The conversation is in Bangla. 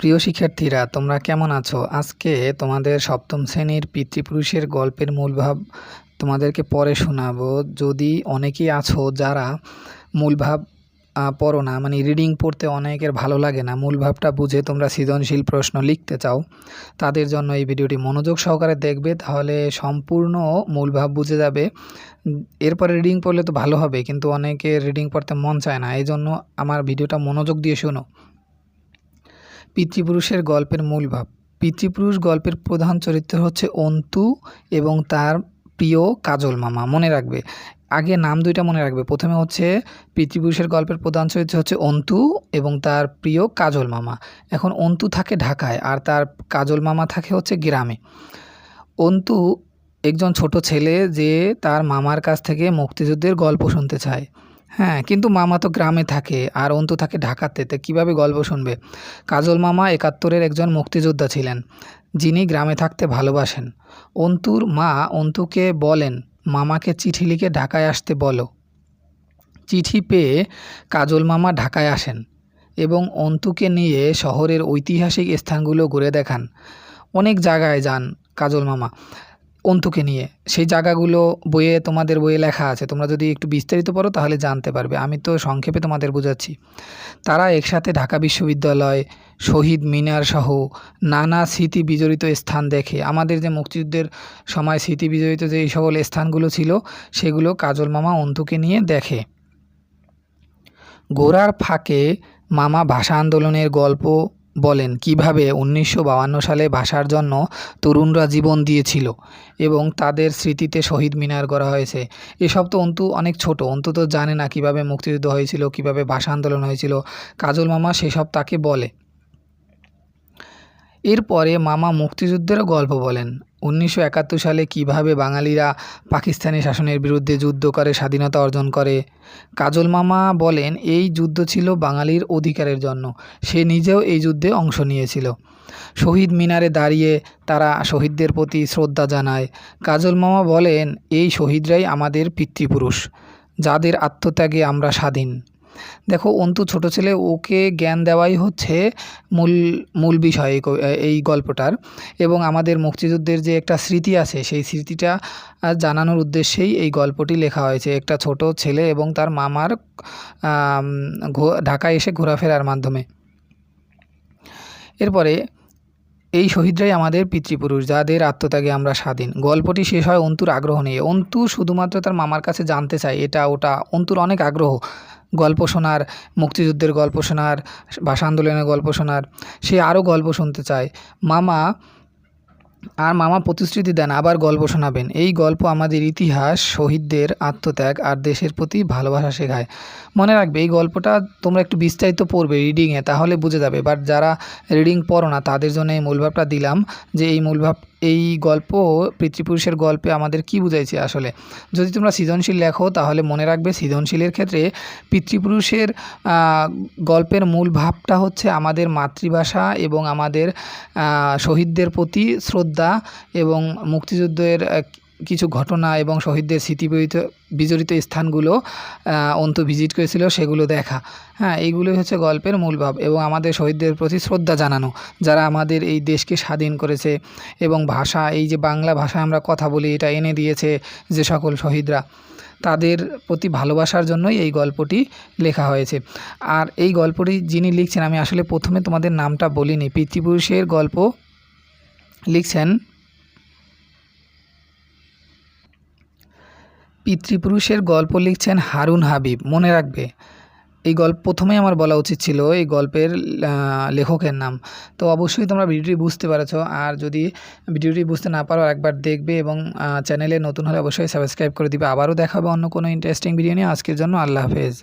প্রিয় শিক্ষার্থীরা, তোমরা কেমন আছো? আজকে তোমাদের সপ্তম শ্রেণির পিতৃপুরুষের গল্পের মূল ভাব তোমাদেরকে পরে শোনাবো। যদি অনেকেই আছো যারা মূল ভাব পড়ো না মানে রিডিং পড়তে অনেকের ভালো লাগে না, মূল ভাবটা বুঝে তোমরা সৃজনশীল প্রশ্ন লিখতে চাও, তাদের জন্য এই ভিডিওটি মনোযোগ সহকারে দেখবে, তাহলে সম্পূর্ণ মূল ভাব বুঝে যাবে। এরপরে রিডিং পড়লে তো ভালো হবে, কিন্তু অনেকে রিডিং পড়তে মন চায় না এই জন্য আমার ভিডিওটা মনোযোগ দিয়ে শোনো। পিতৃপুরুষের গল্পের মূল ভাব। পিতৃপুরুষ গল্পের প্রধান চরিত্র হচ্ছে অন্তু এবং তার প্রিয় কাজল মামা। মনে রাখবে, আগে নাম দুইটা মনে রাখবে। প্রথমে হচ্ছে পিতৃপুরুষের গল্পের প্রধান চরিত্র হচ্ছে অন্তু এবং তার প্রিয় কাজল মামা। এখন অন্তু থাকে ঢাকায় আর তার কাজল মামা থাকে হচ্ছে গ্রামে। অন্তু একজন ছোট ছেলে যে তার মামার কাছ থেকে মুক্তিযুদ্ধের গল্প শুনতে চায়। হ্যাঁ কিন্তু মামা তো গ্রামে থাকে আর অন্তু থাকে ঢাকাতে, তো কীভাবে গল্প শুনবে? কাজল মামা একাত্তরের একজন মুক্তিযোদ্ধা ছিলেন, যিনি গ্রামে থাকতে ভালোবাসেন। অন্তুর মা অন্তুকে বলেন, মামাকে চিঠি লিখে ঢাকায় আসতে বলো। চিঠি পেয়ে কাজল মামা ঢাকায় আসেন এবং অন্তুকে নিয়ে শহরের ঐতিহাসিক স্থানগুলো ঘুরে দেখান। অনেক জায়গায় যান কাজল মামা। অন্তুকে নিয়ে। সেই জায়গাগুলো বইয়ে তোমাদের বইয়ে লেখা আছে। তোমরা যদি একটু বিস্তারিত পড়ো তাহলে জানতে পারবে। আমি তো সংক্ষেপে তোমাদের বোঝাচ্ছি। তারা একসাথে ঢাকা বিশ্ববিদ্যালয়, শহীদ মিনার সহ নানা স্মৃতি বিজড়িত স্থান দেখে। আমাদের যে মুক্তিযুদ্ধের সময় স্মৃতি বিজড়িত যে এই সকল স্থানগুলো ছিল, সেগুলো কাজল মামা অন্তুকে নিয়ে দেখে। গোড়ার ফাঁকে মামা ভাষা আন্দোলনের গল্প বলেন, কীভাবে উনিশশো সালে ভাষার জন্য তরুণরা জীবন দিয়েছিল এবং তাদের স্মৃতিতে শহীদ মিনার করা হয়েছে? এসব তো অন্তু অনেক ছোট অন্তত জানে না কীভাবে মুক্তিযুদ্ধ হয়েছিল, কীভাবে ভাষা আন্দোলন হয়েছিল। কাজল মামা সেসব তাকে বলে। এরপরে মামা মুক্তিযুদ্ধেরও গল্প বলেন। উনিশশো একাত্তর সালে কীভাবে বাঙালিরা পাকিস্তানি শাসনের বিরুদ্ধে যুদ্ধ করে, স্বাধীনতা অর্জন করে। কাজল মামা বলেন, এই যুদ্ধ ছিল বাঙালির অধিকারের জন্য। সে নিজেও এই যুদ্ধে অংশ নিয়েছিল। শহীদ মিনারে দাঁড়িয়ে তারা শহীদদের প্রতি শ্রদ্ধা জানায়। কাজল মামা বলেন, এই শহীদরাই আমাদের পিতৃপুরুষ। যাদের আত্মত্যাগে আমরা স্বাধীন। দেখো, অন্তু ছোট ছেলে, ওকে জ্ঞান দেওয়াই হচ্ছে মূল মূল বিষয় এই গল্পটার। এবং আমাদের মুক্তিযুদ্ধের যে একটা স্মৃতি আছে, সেই স্মৃতিটা জানানোর উদ্দেশ্যেই এই গল্পটি লেখা হয়েছে। একটা ছোট ছেলে এবং তার মামার ঢাকায় এসে ঘোরাফেরার মাধ্যমে। এরপরে, এই শহীদরাই আমাদের পিতৃপুরুষ, যাদের আত্মত্যাগে আমরা স্বাধীন। গল্পটি শেষ হয় অন্তুর আগ্রহ নিয়ে। অন্তু শুধুমাত্র তার মামার কাছে জানতে চায়, এটা, ওটা, অন্তুর অনেক আগ্রহ। গল্প শোনার, মুক্তিযুদ্ধের গল্প শোনার, ভাষা আন্দোলনের গল্প শোনার, সে আরও গল্প শুনতে চায়। মামা আর মামা প্রতিশ্রুতি দেন, আবার গল্প শোনাবেন। এই গল্প আমাদের ইতিহাস, শহীদদের আত্মত্যাগ আর দেশের প্রতি ভালোবাসা শেখায়। মনে রাখবে, এই গল্পটা তোমরা একটু বিস্তারিত পড়বে রিডিংয়ে, তাহলে বুঝে যাবে। বাট যারা রিডিং পড়ো না, তাদের জন্য এই মূলভাবটা দিলাম যে এই মূলভাব এই গল্প, পিতৃপুরুষের গল্পে আমাদের কি বুঝাইছে আসলে? যদি তোমরা সৃজনশীল লেখো, তাহলে মনে রাখবে সৃজনশীলের ক্ষেত্রে পিতৃপুরুষের গল্পের মূল ভাবটা হচ্ছে আমাদের মাতৃভাষা এবং আমাদের শহীদদের প্রতি শ্রদ্ধা এবং মুক্তিযুদ্ধের কিছু ঘটনা এবং শহীদদের স্মৃতি বিজড়িত স্থানগুলো অন্ত ভিজিট করেছিল, সেগুলো দেখা। হ্যাঁ এইগুলোই হচ্ছে গল্পের মূল ভাব এবং আমাদের শহীদদের প্রতি শ্রদ্ধা জানানো, যারা আমাদের এই দেশকে স্বাধীন করেছে এবং ভাষা, এই যে বাংলা ভাষায় আমরা কথা বলি, এটা এনে দিয়েছে যে সকল শহীদরা। তাদের প্রতি ভালোবাসার জন্যই এই গল্পটি লেখা হয়েছে। আর এই গল্পটি যিনি লিখছেন, আমি আসলে প্রথমে তোমাদের নামটা বলিনি, পিতৃপুরুষের গল্প লিখছেন পিতৃপুরুষের গল্প লিখছেন হারুন হাবিব। মনে রাখবে, এই গল্প প্রথমেই আমার বলা উচিত ছিল এই গল্পের লেখকের নাম। তো অবশ্যই তোমরা ভিডিওটি বুঝতে পারছ। আর যদি ভিডিওটি বুঝতে না পারো একবার দেখবে এবং চ্যানেলে নতুন হলে অবশ্যই সাবস্ক্রাইব করে দিবে। আবারও দেখাবে অন্য কোনো ইন্টারেস্টিং ভিডিও নিয়ে। আজকের জন্য আল্লাহ হাফেজ।